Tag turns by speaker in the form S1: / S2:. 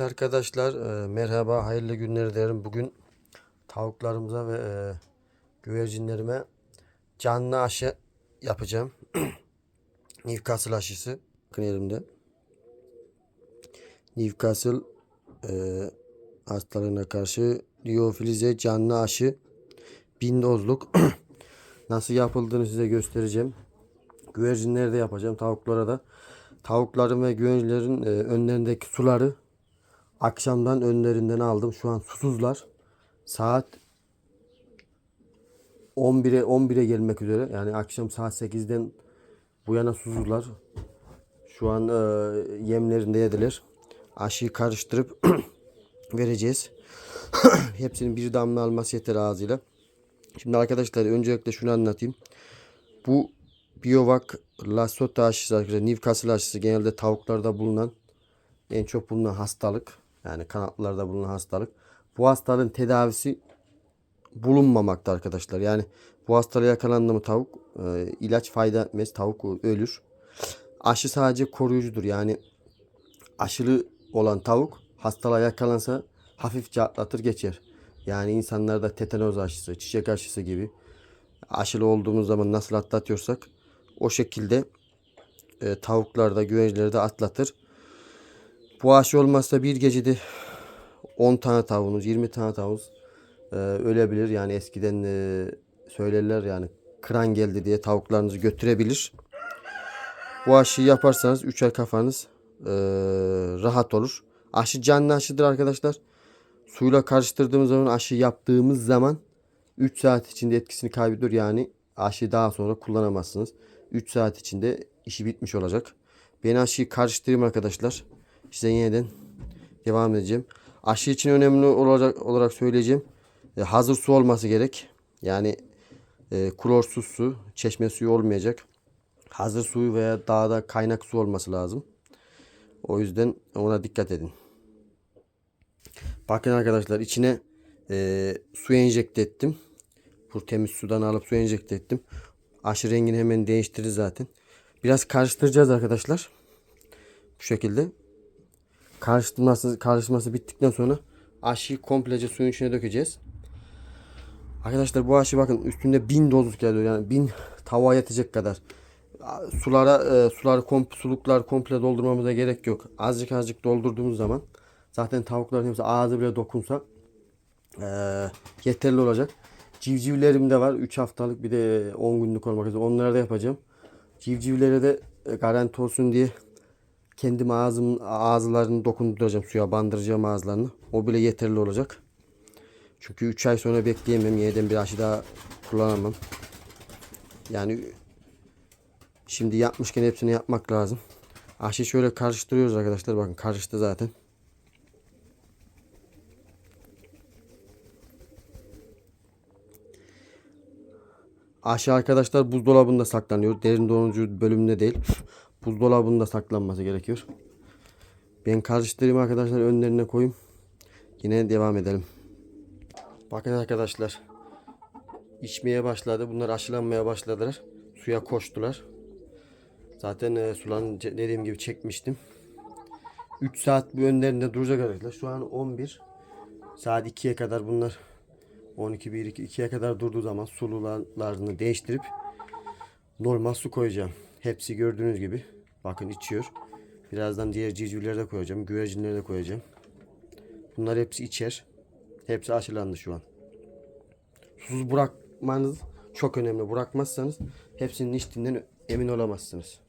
S1: Arkadaşlar e, merhaba hayırlı günler dilerim. Bugün tavuklarımıza ve e, güvercinlerime canlı aşı yapacağım. Newcastle aşısı. Bakın elimde. Newcastle e, hastalığına karşı liofilize canlı aşı bin dozluk nasıl yapıldığını size göstereceğim. Güvercinlere yapacağım. Tavuklara da. Tavukların ve güvercinlerin e, önlerindeki suları akşamdan önlerinden aldım. Şu an susuzlar. Saat 11'e 11'e gelmek üzere. Yani akşam saat 8'den bu yana susuzlar. Şu an e, yemlerinde yediler. Aşıyı karıştırıp vereceğiz. Hepsinin bir damla alması yeter ağzıyla. Şimdi arkadaşlar öncelikle şunu anlatayım. Bu Biovac Lasota aşısı arkadaşlar Newcastle aşısı genelde tavuklarda bulunan en çok bulunan hastalık. Yani kanatlarda bulunan hastalık. Bu hastalığın tedavisi bulunmamakta arkadaşlar. Yani bu hastalığa yakalandı mı tavuk e, ilaç fayda etmez. Tavuk ölür. Aşı sadece koruyucudur. Yani aşılı olan tavuk hastalığa yakalansa hafifçe atlatır geçer. Yani insanlarda tetanoz aşısı, çiçek aşısı gibi aşılı olduğumuz zaman nasıl atlatıyorsak o şekilde e, tavuklarda, güvencilerde atlatır. Bu aşı olmazsa bir gecede 10 tane tavuğunuz, 20 tane tavuğunuz e, ölebilir. Yani eskiden e, söylerler yani kıran geldi diye tavuklarınızı götürebilir. Bu aşıyı yaparsanız 3 ay kafanız e, rahat olur. Aşı canlı aşıdır arkadaşlar. Suyla karıştırdığımız zaman aşı yaptığımız zaman 3 saat içinde etkisini kaybediyor. Yani aşıyı daha sonra kullanamazsınız. 3 saat içinde işi bitmiş olacak. Ben aşıyı karıştırayım arkadaşlar. Size yeniden devam edeceğim. Aşı için önemli olacak olarak söyleyeceğim. E, hazır su olması gerek. Yani e, klorsuz su, çeşme suyu olmayacak. Hazır suyu veya dağda kaynak su olması lazım. O yüzden ona dikkat edin. Bakın arkadaşlar içine e, su enjekte ettim. Bu temiz sudan alıp su enjekte ettim. Aşı rengini hemen değiştirir zaten. Biraz karıştıracağız arkadaşlar. Bu şekilde. Karıştırması, karışması bittikten sonra aşıyı komplece suyun içine dökeceğiz. Arkadaşlar bu aşı bakın üstünde bin dozluk geliyor. Yani bin tavuğa yetecek kadar. Sulara e, suları komple, suluklar komple doldurmamıza gerek yok. Azıcık azıcık doldurduğumuz zaman zaten tavukların hepsi ağzı bile dokunsa e, yeterli olacak. Civcivlerim de var. 3 haftalık bir de 10 günlük olmak üzere. Onları da yapacağım. Civcivlere de e, garanti olsun diye kendim ağzım ağızlarını dokunduracağım suya bandıracağım ağızlarını. O bile yeterli olacak. Çünkü 3 ay sonra bekleyemem. Yeniden bir aşı daha kullanamam. Yani şimdi yapmışken hepsini yapmak lazım. Aşı şöyle karıştırıyoruz arkadaşlar. Bakın karıştı zaten. Aşı arkadaşlar buzdolabında saklanıyor. Derin dondurucu bölümünde değil. Buzdolabında saklanması gerekiyor. Ben karıştırayım arkadaşlar önlerine koyayım. Yine devam edelim. Bakın arkadaşlar. içmeye başladı. Bunlar aşılanmaya başladılar. Suya koştular. Zaten e, sularını dediğim gibi çekmiştim. 3 saat bu önlerinde duracak arkadaşlar. Şu an 11. Saat 2'ye kadar bunlar 12 1 2 2'ye kadar durduğu zaman sulularını değiştirip normal su koyacağım. Hepsi gördüğünüz gibi bakın içiyor. Birazdan diğer civcivleri de koyacağım. Güvercinleri de koyacağım. Bunlar hepsi içer. Hepsi aşılandı şu an. Susuz bırakmanız çok önemli. Bırakmazsanız hepsinin içtiğinden emin olamazsınız.